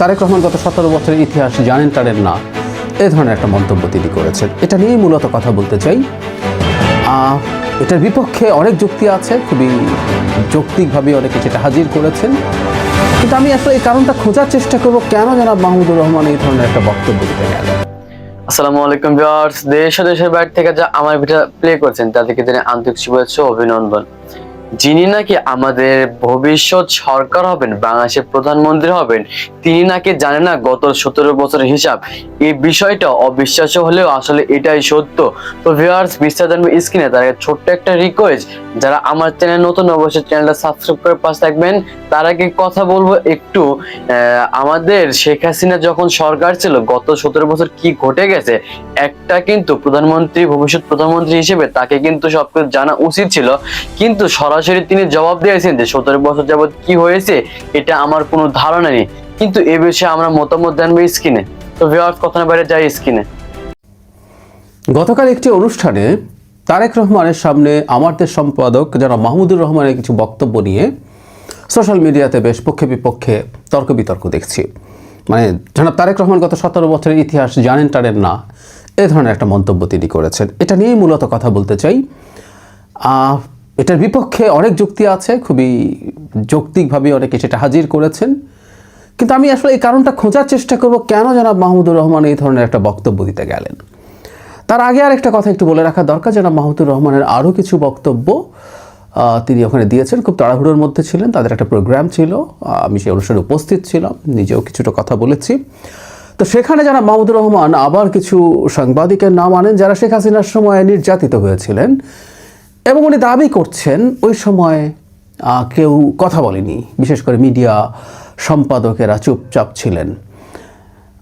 তারেক রহমান গত সতেরো বছরের ইতিহাস জানেন টানেন না। এ ধরনের একটা মন্তব্য তিনি করেছেন। এটা নিয়েই মূলত কথা বলতে চাই। এটার বিপক্ষে অনেক যুক্তি আছে, খুবই যৌক্তিকভাবে অনেকে সেটা হাজির করেছেন। কিন্তু আমি আসলে এই কারণটা খোঁজার চেষ্টা করব, কেন জনাব মাহমুদুর রহমান এই ধরনের একটা বক্তব্য দিতে গেল আসসালামু আলাইকুম, ভিউয়ার্স। দেশ ও দেশের বাইরে থেকে যা আমার ভিডিও প্লে করছেন, তাদেরকে জানাই আন্তরিক শুভেচ্ছা অভিনন্দন। যিনি নাকি আমাদের ভবিষ্যৎ সরকার হবেন, বাংলাদেশের প্রধানমন্ত্রী হবেন, তিনি নাকি জানেন না গত সতেরো বছরের হিসাব। এই বিষয়টা অবিশ্বাস্য হলেও আসলে এটাই সত্য। তো ভিউয়ার্স বিশ্বাস জানবে স্ক্রিনে তার ছোট্ট একটা রিকোয়েস্ট যারা আমার চ্যানেল নতুন, অবশ্যই চ্যানেলটা সাবস্ক্রাইব করে পাশে থাকবেন। তার আগে কথা বলব একটু আমাদের শেখ হাসিনা যখন সরকার ছিল, গত সতেরো বছর কি ঘটে গেছে, একটা কিন্তু প্রধানমন্ত্রী, ভবিষ্যৎ প্রধানমন্ত্রী হিসেবে তাকে কিন্তু সবকিছু জানা উচিত ছিল। কিন্তু সরাসরি তিনি জবাব দিয়েছেন যে সতেরো বছর যাবত কি হয়েছে, এটা আমার কোনো ধারণা নেই। কিন্তু এ বিষয়ে আমরা মতামত জানব স্ক্রিনে। তো ভিউয়ার্স কথা না বাইরে যাই স্ক্রিনে। গতকাল একটি অনুষ্ঠানে তারেক রহমানের সামনে আমার দেশ সম্পাদক যারা মাহমুদুর রহমানের কিছু বক্তব্য নিয়ে সোশ্যাল মিডিয়াতে বেশ পক্ষে বিপক্ষে তর্ক বিতর্ক দেখছি। মানে জনাব তারেক রহমান গত সতেরো বছরের ইতিহাস জানেন টানেন না, এ ধরনের একটা মন্তব্য তিনি করেছেন। এটা নিয়েই মূলত কথা বলতে চাই। এটার বিপক্ষে অনেক যুক্তি আছে, খুবই যৌক্তিকভাবে অনেকে সেটা হাজির করেছেন। কিন্তু আমি আসলে এই কারণটা খোঁজার চেষ্টা করব, কেন জনাব মাহমুদুর রহমান এই ধরনের একটা বক্তব্য দিতে গেলেন? তার আগে আর একটা কথা একটু বলে রাখা দরকার, জনাব মাহমুদুর রহমানের আরও কিছু বক্তব্য তিনি ওখানে দিয়েছেন। খুব তাড়াহুড়োর মধ্যে ছিলেন, তাদের একটা প্রোগ্রাম ছিল আমি সেই অনুষ্ঠানে উপস্থিত ছিলাম, নিজেও কিছুটা কথা বলেছি। তো সেখানে যারা মাহমুদুর রহমান আবার কিছু সাংবাদিকের নাম আনেন, যারা শেখ হাসিনার সময় নির্যাতিত হয়েছিলেন। এবং উনি দাবি করছেন, ওই সময় কেউ কথা বলেনি, বিশেষ করে মিডিয়া সম্পাদকেরা চুপচাপ ছিলেন।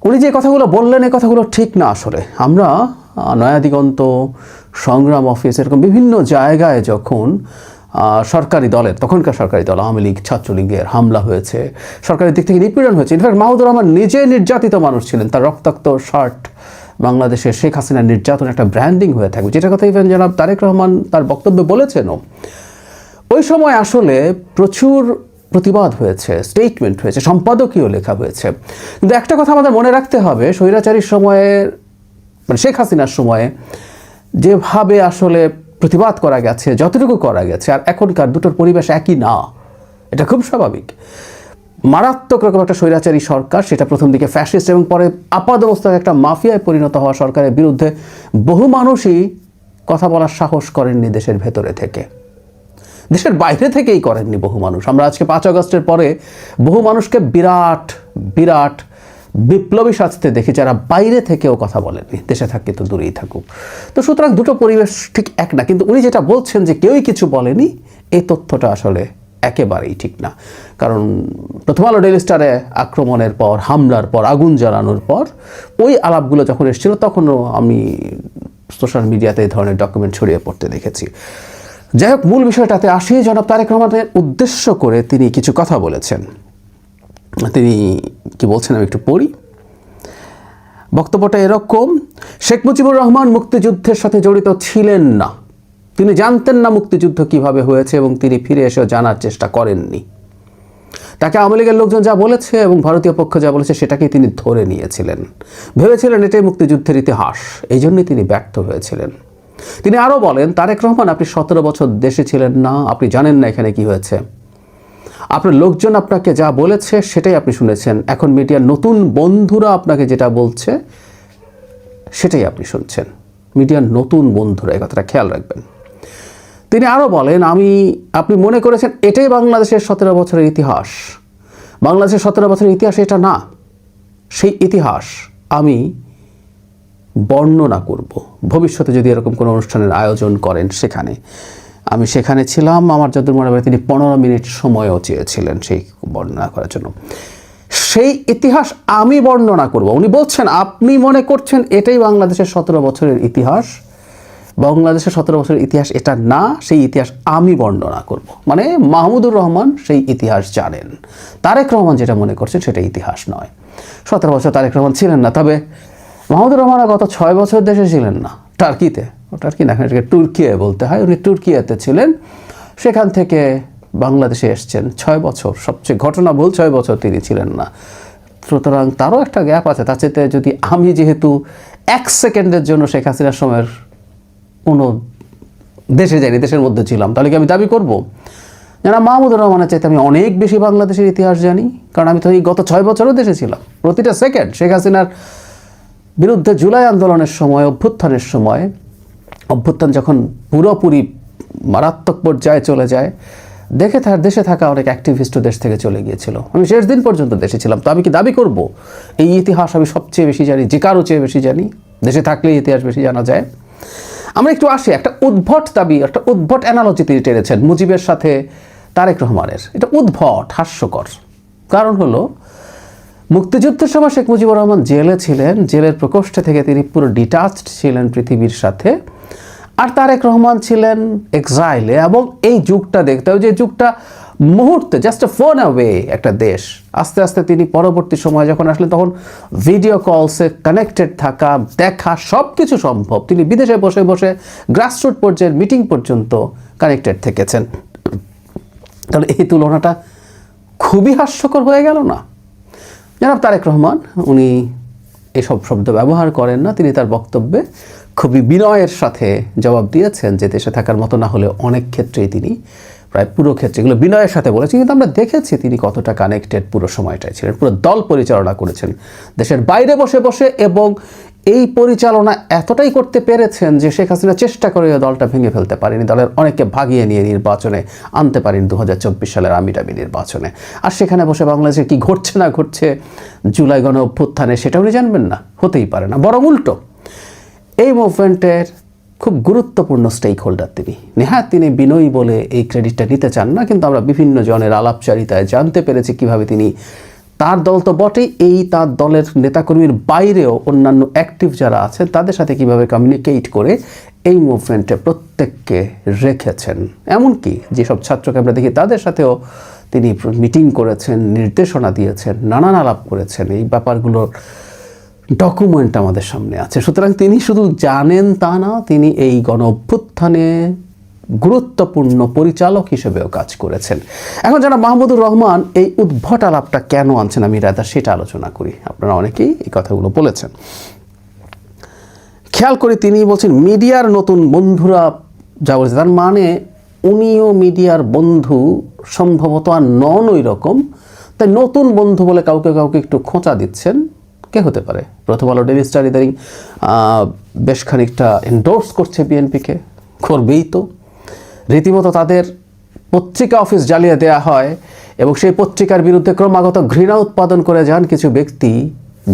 উনি যে কথাগুলো বললেন এই কথাগুলো ঠিক না আসলে। আমরা নয়াদিগন্ত সংগ্রাম অফিস, এরকম বিভিন্ন জায়গায় যখন সরকারি দলের, তখনকার সরকারি দল, আওয়ামী লীগ, ছাত্রলীগের হামলা হয়েছে, সরকারের দিক থেকে নিপীড়ন হয়েছে। ইনফ্যাক্ট মাহমুদুর রহমান নিজে নির্যাতিত মানুষ ছিলেন, তার রক্তাক্ত শার্ট বাংলাদেশের শেখ হাসিনার নির্যাতন একটা ব্র্যান্ডিং হয়ে থাকবে। যেটা কথা ইভেন জনাব তারেক রহমান তার বক্তব্যে বলেছেনও। ওই সময় আসলে প্রচুর প্রতিবাদ হয়েছে স্টেটমেন্ট হয়েছে, সম্পাদকীয় লেখা হয়েছে। কিন্তু একটা কথা আমাদের মনে রাখতে হবে, স্বৈরাচারীর সময়ের মানে শেখ হাসিনার সময়ে যেভাবে আসলে প্রতিবাদ করা গেছে, যতটুকু করা গেছে, আর এখনকার দুটোর পরিবেশ একই না, এটা খুব স্বাভাবিক। মারাত্মক রকম একটা স্বৈরাচারী সরকার, সেটা প্রথম দিকে ফ্যাসিস্ট এবং পরে আপাদ অবস্থায় একটা মাফিয়ায় পরিণত হওয়া সরকারের বিরুদ্ধে বহু মানুষই কথা বলার সাহস করেননি দেশের ভেতরে থেকে। দেশের বাইরে থেকেই করেননি বহু মানুষ। আমরা আজকে পাঁচ আগস্টের পরে বহু মানুষকে বিরাট বিরাট বিপ্লবী সাজতে দেখি যারা বাইরে থেকেও কথা বলেননি। দেশে থাকে তো দূরেই থাকুক। তো সুতরাং দুটো পরিবেশ ঠিক এক না, কিন্তু উনি যেটা বলছেন যে কেউই কিছু বলেনি, এই তথ্যটা আসলে একেবারেই ঠিক না। কারণ প্রথম আলো ডেলি স্টারে আক্রমণের পর, হামলার পর, আগুন জ্বালানোর পর, ওই আলাপগুলো যখন এসেছিল, তখনও আমি সোশ্যাল মিডিয়াতে এই ধরনের ডকুমেন্ট ছড়িয়ে পড়তে দেখেছি। যাই হোক, মূল বিষয়টাতে আসি। জনাব তারেক রহমানের উদ্দেশ্য করে তিনি কিছু কথা বলেছেন। তিনি কি বলছেন আমি একটু পড়ি। বক্তব্যটা এরকম, শেখ মুজিবুর রহমান মুক্তিযুদ্ধের সাথে জড়িত ছিলেন না। তিনি জানতেন না মুক্তিযুদ্ধ কীভাবে হয়েছে এবং তিনি ফিরে এসেও জানার চেষ্টা করেননি। তাকে আওয়ামী লীগের লোকজন যা বলেছে এবং ভারতীয় পক্ষ যা বলেছে সেটাকেই তিনি ধরে নিয়েছিলেন। ভেবেছিলেন এটাই মুক্তিযুদ্ধের ইতিহাস। এই জন্যই তিনি ব্যর্থ হয়েছিলেন। তিনি আরও বলেন, তারেক রহমান, আপনি সতেরো বছর দেশে ছিলেন না, আপনি জানেন না এখানে কি হয়েছে। আপনার লোকজন আপনাকে যা বলেছে সেটাই আপনি শুনেছেন। এখন মিডিয়ার নতুন বন্ধুরা আপনাকে যেটা বলছে সেটাই আপনি শুনছেন। মিডিয়ার নতুন বন্ধুরা, এই কথাটা খেয়াল রাখবেন। তিনি আরও বলেন, আমি, আপনি মনে করেছেন এটাই বাংলাদেশের সতেরো বছরের ইতিহাস। বাংলাদেশের সতেরো বছরের ইতিহাস এটা না। সেই ইতিহাস আমি বর্ণনা করব। ভবিষ্যতে যদি এরকম কোনো অনুষ্ঠানের আয়োজন করেন সেখানে। আমি সেখানে ছিলাম, আমার যতদূর মনে তিনি পনেরো মিনিট সময়ও চেয়েছিলেন সেই বর্ণনা করার জন্য। সেই ইতিহাস আমি বর্ণনা করব। উনি বলছেন, আপনি মনে করছেন এটাই বাংলাদেশের সতেরো বছরের ইতিহাস? বাংলাদেশের সতেরো বছরের ইতিহাস এটা না, সেই ইতিহাস আমি বর্ণনা করব। মানে মাহমুদুর রহমান সেই ইতিহাস জানেন। তারেক রহমান যেটা মনে করছেন সেটা ইতিহাস নয়। সতেরো বছর তারেক রহমান ছিলেন না, তবে মাহমুদুর রহমান গত ছয় বছর দেশে ছিলেন না। টার্কিতে, টার্কি না এখানে এটাকে তুর্কিয়ে বলতে হয়। উনি তুর্কিয়াতে ছিলেন। সেখান থেকে বাংলাদেশে এসছেন। ছয় বছর, সবচেয়ে ঘটনা বল ছয় বছর তিনি ছিলেন না। সুতরাং তারও একটা গ্যাপ আছে। তার চেয়ে যদি আমি যেহেতু এক সেকেন্ডের জন্য শেখ হাসিনার সময়ের কোনো দেশে যাইনি, দেশের মধ্যে ছিলাম। তাহলে কি আমি দাবি করব? যারা মাহমুদুর রহমানের চাইতে আমি অনেক বেশি বাংলাদেশের ইতিহাস জানি, কারণ আমি তো এই গত ছয় বছরও দেশে ছিলাম। প্রতিটা সেকেন্ড শেখ হাসিনার বিরুদ্ধে জুলাই আন্দোলনের সময়, অভ্যুত্থানের সময়, অভ্যুত্থান যখন পুরোপুরি মারাত্মক পর্যায়ে চলে যায়, দেখে তার দেশে থাকা অনেক অ্যাক্টিভিস্টও দেশ থেকে চলে গিয়েছিল। আমি শেষ দিন পর্যন্ত দেশে ছিলাম। তো আমি কি দাবি করব? এই ইতিহাস আমি সবচেয়ে বেশি জানি, যে কারও চেয়ে বেশি জানি। দেশে থাকলে ইতিহাস বেশি জানা যায়। আমরা একটু আসি, একটা উদ্ভট দাবি, একটা উদ্ভট অ্যানালজি তিনি টেনেছেন মুজিবের সাথে তারেক রহমানের। এটা উদ্ভট, হাস্যকর। কারণ হলো মুক্তিযুদ্ধের সময় শেখ মুজিবুর রহমান জেলে ছিলেন, জেলের প্রকোষ্ঠে থেকে তিনি পুরো ডিটাচড ছিলেন পৃথিবীর সাথে। আর তারেক রহমান ছিলেন এক্সাইলে এবং এই যুগটা দেখতে হবে যে যুগটা মুহূর্তে জাস্ট ফোন অ্যাওয়ে একটা দেশ। আস্তে আস্তে তিনি পরবর্তী সময় যখন আসলেন, তখন ভিডিও কলসে কানেক্টেড থাকা, দেখা সব কিছু সম্ভব। তিনি বিদেশে বসে বসে গ্রাসরুট পর্যায়ের মিটিং পর্যন্ত কানেক্টেড থেকেছেন। তাহলে এই তুলনাটা খুবই হাস্যকর হয়ে গেল না? জনাব তারেক রহমান, উনি এসব শব্দ ব্যবহার করেন না, তিনি তার বক্তব্যে খুবই বিনয়ের সাথে জবাব দিয়েছেন যে দেশে থাকার মতো না হলে অনেক ক্ষেত্রেই তিনি প্রায় পুরো ক্ষেত্রে। এগুলো বিনয়ের সাথে বলেছেন কিন্তু আমরা দেখেছি তিনি কতটা কানেক্টেড পুরো সময়টাই ছিলেন, পুরো দল পরিচালনা করেছেন, দেশের বাইরে বসে বসে, এবং এই পরিচালনা এতটাই করতে পেরেছেন যে শেখ হাসিনা চেষ্টা করে দলটা ভেঙে ফেলতে পারেনি, দলের অনেককে ভাগিয়ে নিয়ে নির্বাচনে আনতে পারেন দু হাজার চব্বিশ সালের আমিরামি নির্বাচনে। আর সেখানে বসে বাংলাদেশে কি ঘটছে না ঘটছে, জুলাই গণ অভ্যুত্থানে সেটা উনি জানবেন না, হতেই পারে না। বরং উল্টো, এই মুভমেন্টের খুব গুরুত্বপূর্ণ স্টেক হোল্ডার তিনি। নেহাত তিনি বিনয়ী বলে এই ক্রেডিটটা নিতে চান না, কিন্তু আমরা বিভিন্ন জনের আলাপচারিতায় জানতে পেরেছি কীভাবে তিনি তার দল তো বটেই, এই তার দলের নেতাকর্মীর বাইরেও অন্যান্য অ্যাক্টিভ যারা আছেন, তাদের সাথে কীভাবে কমিউনিকেট করে এই মুভমেন্টে প্রত্যেককে রেখেছেন। এমনকি যেসব ছাত্রকে আমরা দেখি, তাদের সাথেও তিনি মিটিং করেছেন, নির্দেশনা দিয়েছেন, নানান আলাপ করেছেন। এই ব্যাপারগুলোর ডকুমেন্ট আমাদের সামনে আছে। সুতরাং তিনি শুধু জানেন তা না, তিনি এই গণ অভ্যুত্থানে গুরুত্বপূর্ণ পরিচালক হিসেবেও কাজ করেছেন। এখন যারা মাহমুদুর রহমান এই উদ্ভট আলাপটা কেন আনছেন আমি রায়দা সেটা আলোচনা করি। আপনারা অনেকেই এই কথাগুলো বলেছেন। খেয়াল করে তিনি বলছেন, মিডিয়ার নতুন বন্ধুরা যা বলেছে, তার মানে উনিও মিডিয়ার বন্ধু, সম্ভবত আর নন ওই রকম। তাই নতুন বন্ধু বলে কাউকে কাউকে একটু খোঁচা দিচ্ছেন। কে হতে পারে। প্রথম আলো ডেলি স্টার ইদানিং বেশ খানিকটা এন্ডোর্স করছে বিএনপিকে করবেই তো। রীতিমতো তাদের পত্রিকা অফিস জ্বালিয়ে দেওয়া হয় এবং সেই পত্রিকার বিরুদ্ধে ক্রমাগত ঘৃণা উৎপাদন করে যান কিছু ব্যক্তি।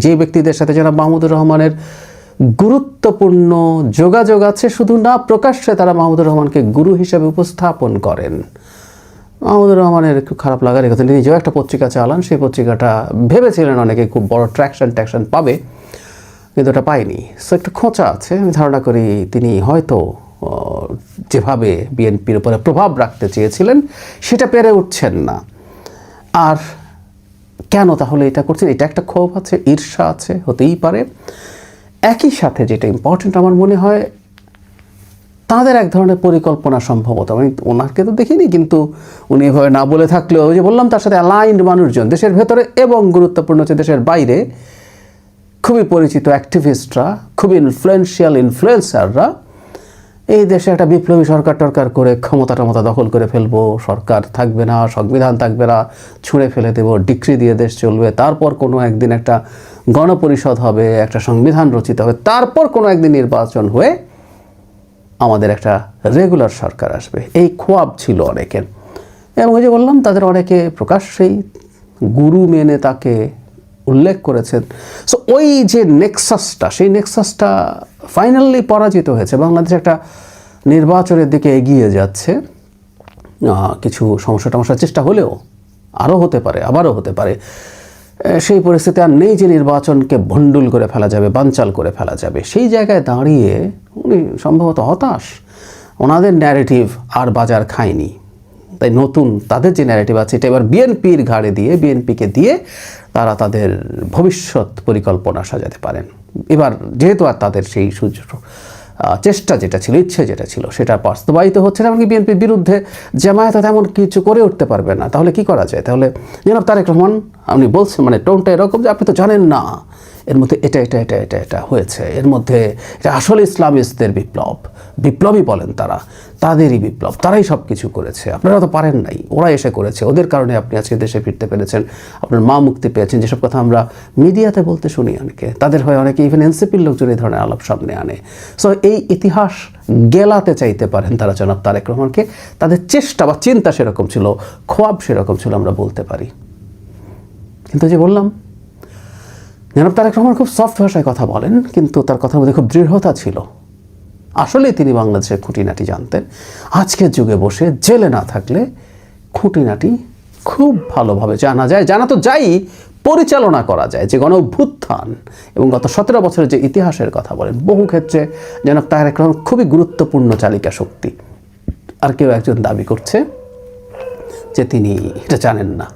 যে ব্যক্তিদের সাথে যারা মাহমুদুর রহমানের গুরুত্বপূর্ণ যোগাযোগ আছে, শুধু না প্রকাশ্যে তারা মাহমুদুর রহমানকে গুরু হিসেবে উপস্থাপন করেন। মাহমুদুর রহমানের একটু খারাপ লাগার কথা তিনি নিজেও একটা পত্রিকা চালান, সেই পত্রিকাটা ভেবেছিলেন অনেকে খুব বড় ট্র্যাকশন ট্যাকশন পাবে, কিন্তু ওটা পায়নি। সো একটু খোঁচা আছে, আমি ধারণা করি তিনি হয়তো যেভাবে বিএনপির উপরে প্রভাব রাখতে চেয়েছিলেন, সেটা পেরে উঠছেন না। আর কেন তাহলে এটা করছেন? এটা একটা ক্ষোভ আছে, ঈর্ষা আছে, হতেই পারে। একই সাথে যেটা ইম্পর্টেন্ট আমার মনে হয় তাদের এক ধরনের পরিকল্পনা সম্ভবত। আমি ওনাকে তো দেখিনি, কিন্তু উনি এভাবে না বলে থাকলেও যে বললাম, তার সাথে অ্যালাইন্ড মানুষজন, দেশের ভেতরে এবং গুরুত্বপূর্ণ হচ্ছে দেশের বাইরে, খুবই পরিচিত অ্যাক্টিভিস্টরা খুবই ইনফ্লুয়েন্সিয়াল ইনফ্লুয়েন্সাররা এই দেশে একটা বিপ্লবী সরকার টরকার করে ক্ষমতা টমতা দখল করে ফেলব, সরকার থাকবে না, সংবিধান থাকবে না, ছুঁড়ে ফেলে দেবো, ডিক্রি দিয়ে দেশ চলবে, তারপর কোনো একদিন একটা গণপরিষদ হবে, একটা সংবিধান রচিত হবে, তারপর কোনো একদিন নির্বাচন হয়ে আমাদের একটা রেগুলার সরকার আসবে। এই খোয়াব ছিল অনেকের। এবং ওই যে বললাম, তাদের অনেকে প্রকাশ্যেই গুরু মেনে তাকে উল্লেখ করেছেন। সো ওই যে নেক্সাসটা সেই নেক্সাসটা ফাইনালি পরাজিত হয়েছে। বাংলাদেশ একটা নির্বাচনের দিকে এগিয়ে যাচ্ছে। কিছু সমস্যা টমস্যার চেষ্টা হলেও আরও হতে পারে, আবারও হতে পারে। সেই পরিস্থিতি আর নেই যে নির্বাচনকে ভণ্ডুল করে ফেলা যাবে, বানচাল করে ফেলা যাবে। সেই জায়গায় দাঁড়িয়ে উনি সম্ভবত হতাশ। ওনাদের ন্যারেটিভ আর বাজার খায়নি। তাই নতুন তাদের যে ন্যারেটিভ আছে, এটা এবার বিএনপির ঘাড়ে দিয়ে, বিএনপিকে দিয়ে তারা তাদের ভবিষ্যৎ পরিকল্পনা সাজাতে পারেন। এবার যেহেতু আর তাদের সেই সুযোগ। চেষ্টা যেটা ছিল, ইচ্ছে যেটা ছিল, সেটা বাস্তবায়িত হচ্ছে না, এমনকি বিএনপির বিরুদ্ধে জামায়াত তেমন কিছু করে উঠতে পারবে না। তাহলে কি করা যায়? তাহলে জনাব তারেক রহমান, আপনি বলছেন মানে টোনটা এরকম যে আপনি তো জানেন না। এর মধ্যে এটা এটা এটা এটা এটা হয়েছে। এর মধ্যে এটা আসলে ইসলামিস্টদের বিপ্লব। বিপ্লবী বলেন তারা। তাদেরই বিপ্লব। তারাই সব কিছু করেছে। আপনারা তো পারেন নাই। ওরা এসে করেছে। ওদের কারণে আপনি আজকে দেশে ফিরতে পেরেছেন। আপনার মা মুক্তি পেয়েছেন। যেসব কথা আমরা মিডিয়াতে বলতে শুনি অনেকে। তাদের হয়ে অনেকে ইভেন এনসিপির লোকজন এই ধরনের আলাপ সামনে আনে। সো এই ইতিহাস গেলাতে চাইতে পারেন তারা জনাব তারেক রহমানকে। তাদের চেষ্টা বা চিন্তা সেরকম ছিল। খোয়াব সেরকম ছিল, আমরা বলতে পারি। কিন্তু যে বললাম জনাব তারেক রহমান খুব সফট ভাষায় কথা বলেন, কিন্তু তার কথার মধ্যে খুব দৃঢ়তা ছিল। আসলেই তিনি বাংলাদেশের খুঁটিনাটি জানতেন। আজকের যুগে বসে জেলে না থাকলে খুঁটিনাটি খুব ভালোভাবে জানা যায়। জানা তো যাই, পরিচালনা করা যায়, যে গণ অভ্যুত্থান এবং গত সতেরো বছরের যে ইতিহাসের কথা বলেন, বহু ক্ষেত্রে জনাব তারেক রহমান খুবই গুরুত্বপূর্ণ চালিকা শক্তি। আর কেউ একজন দাবি করছে যে তিনি এটা জানেন না।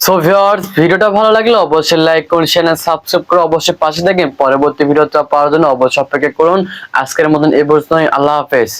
সো ভিউয়ার্স ভিডিওটা ভালো লাগলে অবশ্যই লাইক করুন চ্যানেল সাবস্ক্রাইব করে অবশ্যই পাশে থাকেন পরবর্তী ভিডিওটা পাওয়ার জন্য অবশ্যই অপেক্ষা করুন। আজকের মতন এ পর্যন্ত আল্লাহ হাফেজ।